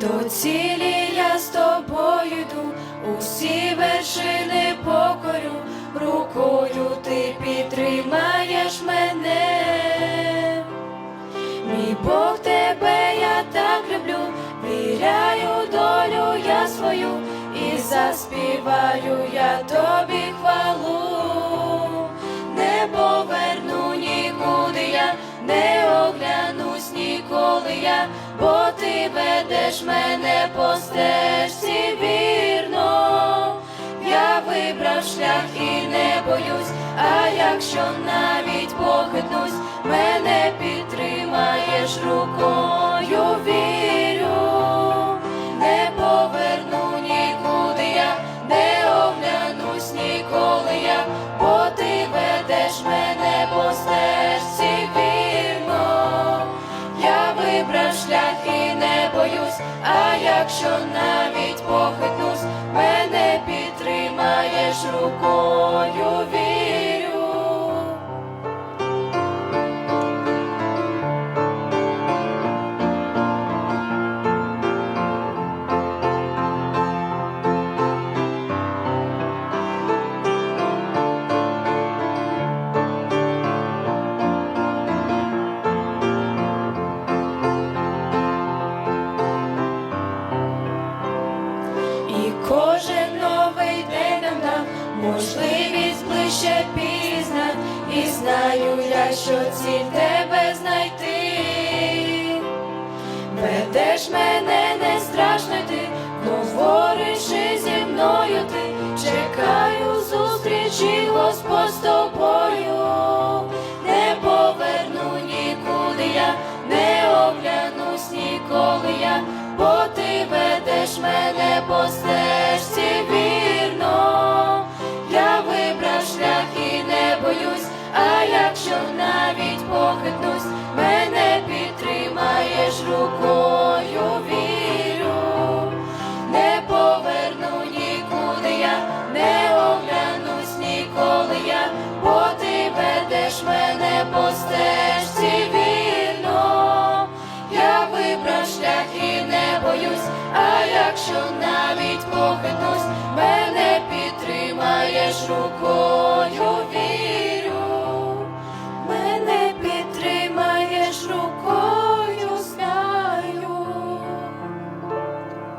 До цілі я з тобою йду, усі вершини покорю, рукою ти підтримаєш мене, мій Бог тебе, я так люблю, віряю долю я свою і заспіваю я тобі хвалу, не поверну нікуди я, не оглянусь ніколи я, бо ти ведеш мене по стежці вірно. Я вибрав шлях і не боюсь, а якщо навіть похитнусь, мене підтримаєш рукою вірю, не поверну а якщо навіть похитнусь, мене підтримаєш рукою можливість ближче пізнать, і знаю я, що ціль тебе якщо навіть похитнусь, мене підтримаєш рукою.